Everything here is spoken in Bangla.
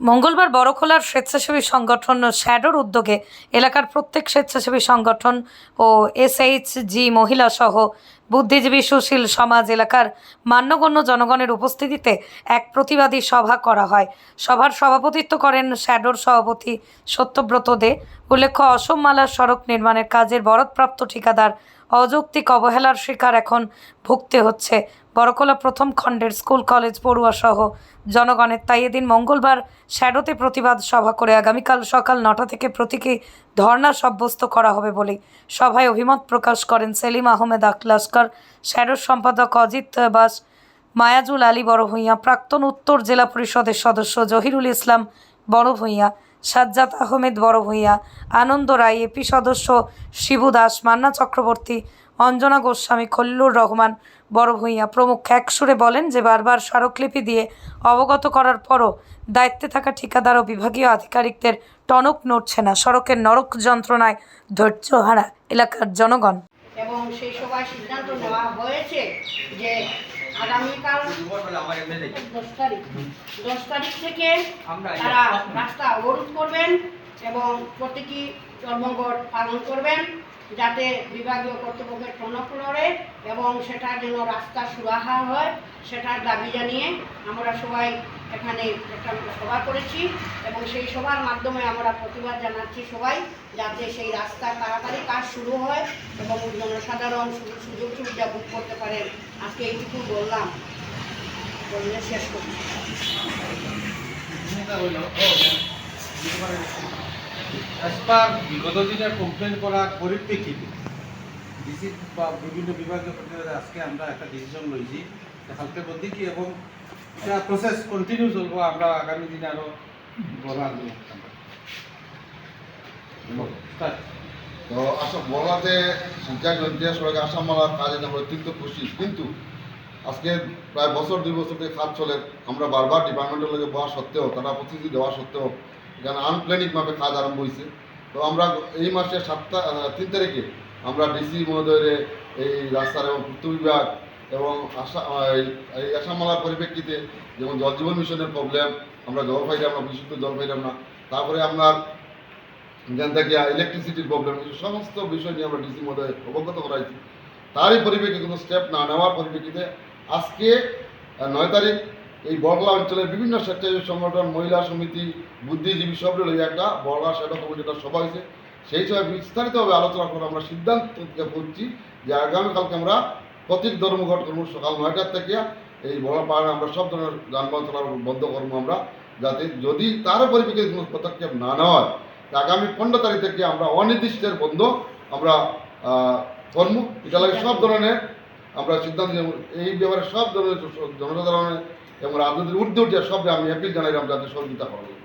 মঙ্গলবার বড়খোলার স্বেচ্ছাসেবী সংগঠন শ্যাডোর উদ্যোগে এলাকার প্রত্যেক স্বেচ্ছাসেবী সংগঠন ও এসএইচজি মহিলা সহ বুদ্ধিজীবী সুশীল সমাজ এলাকার মান্যগণ্য জনগণের উপস্থিতিতে এক প্রতিবাদী সভা করা হয়। সভার সভাপতিত্ব করেন শ্যাডোর সভাপতি সত্যব্রত দে। উল্লেখ্য, অসম অসমমালার সড়ক নির্মাণের কাজের বরাদপ্রাপ্ত ঠিকাদার অযৌক্তিক অবহেলার শিকার এখন ভুগতে হচ্ছে। বড়কলা প্রথম খণ্ডের স্কুল, কলেজ পড়ুয়াসহ জনগণের। তাই এদিন মঙ্গলবার শ্যাডোতে প্রতিবাদ সভা করে আগামীকাল সকাল নটা থেকে প্রতীকী ধর্না সাব্যস্ত করা হবে বলে সভায় অভিমত প্রকাশ করেন সেলিম আহমেদ আখলাস্কর। শ্যাডোর সম্পাদক অজিত বাস, মায়াজুল আলী বড় ভূঁইয়া প্রাক্তন উত্তর জেলা পরিষদের সদস্য জহিরুল ইসলাম বড় ভূঁইয়া সাজ্জাদ আহমেদ বড় ভূঁইয়া আনন্দ রায়, এপি সদস্য শিবু দাস, মান্না চক্রবর্তী অঞ্জনা গোস্বামী, খল্লুর রহমান বড় ভূঁইয়া প্রমুখ একসুরে বলেন যে বারবার স্মারকলিপি দিয়ে অবগত করার পরও দায়িত্বে থাকা ঠিকাদার ও বিভাগীয় আধিকারিকদের টনক নড়ছে না। সড়কের নরক যন্ত্রণায় ধৈর্য হারা এলাকার জনগণ। এবং সেই সভায় সিদ্ধান্ত নেওয়া হয়েছে যে আগামীকাল দশ তারিখ। দশ তারিখ থেকে তারা রাস্তা অবরোধ করবেন এবং প্রতীকী ধর্মঘট পালন করবেন। যাতে বিভাগীয় কর্তৃপক্ষের টনক নড়ে এবং সেটা যেন রাস্তা সুরাহা হয়, সেটার দাবি জানিয়ে আমরা সবাই এখানে একটা সভা করেছি এবং সেই সভার মাধ্যমে আমরা প্রতিবাদ জানাচ্ছি সবাই যাতে সেই রাস্তা তাড়াতাড়ি কাজ শুরু হয় এবং জনসাধারণ সুযোগ সুবিধা ভোগ করতে পারেন আজকে এইটুকু বললাম। বললে শেষ এসপার বিগত দিনে কমপ্লেন করার পরিপ্রেক্ষিতে ডিসি বা বিভিন্ন বিভাগীয় প্রতিনিধি আজকে আমরা একটা ডিসিশন লইছি। কালকে মধ্যে কি এবং এটা প্রসেস কন্টিনিউ চলবো আমরা আগামী দিনে আরও স্টার্ট তো আসাম বলাতে সঞ্চয় নদীয়া সড়কে আসাম মালার কাজে আমরা অত্যন্ত খুশি। কিন্তু আজকে প্রায় বছর, দুই বছর থেকে কাজ চলে। আমরা বারবার ডিপার্টমেন্টের লোকে বলা সত্ত্বেও, তারা প্রতিশ্রুতি দেওয়া সত্ত্বেও এখানে আনপ্ল্যানিকভাবে কাজ আরম্ভ হয়েছে তো আমরা এই মাসের সাতটা তিন তারিখে আমরা ডিসি মহোদয়ের এই রাস্তার এবং পূর্ত বিভাগ এবং আশা এই- আসামালার পরিপ্রেক্ষিতে যেমন জল জীবন মিশনের প্রবলেম আমরা জল পাইলাম না, বিশুদ্ধ জল পাইলাম না, তারপরে আপনার এখান থেকে ইলেকট্রিসিটির প্রবলেম সমস্ত বিষয় নিয়ে আমরা ডিসি মহোদয় অবগত করাইছি। তারই পরিপ্রেক্ষিতে কোনো স্টেপ না নেওয়ার পরিপ্রেক্ষিতে আজকে নয় তারিখ এই বড়লা অঞ্চলের বিভিন্ন স্বেচ্ছাসেবী সংগঠন, মহিলা সমিতি, বুদ্ধিজীবী সব লইয়া একটা বড়লা সেবা কমিটিটা সভা হয়েছে। সেই সময় বিস্তারিতভাবে আলোচনা করে আমরা সিদ্ধান্ত করছি যে আগামীকালকে আমরা প্রতীক ধর্মঘট করব সকাল নয়টার থেকে। এই বড় পাহাড়ে আমরা সব ধরনের যানবাহন চলাচল বন্ধ করব আমরা, যাতে যদি তার পরিপ্রেক্ষিতে কোনো পদক্ষেপ না নেওয়া হয় আগামী পনেরো তারিখ থেকে আমরা অনির্দিষ্টের বন্ধ আমরা করব। এটা লাগে সব ধরনের আমরা সিদ্ধান্ত এই ব্যাপারে সব ধরনের জনসাধারণের এবং আপনাদের উর্ধে উঠে সব আমি অ্যাপিল জানাইলাম যাতে সহযোগিতা করব।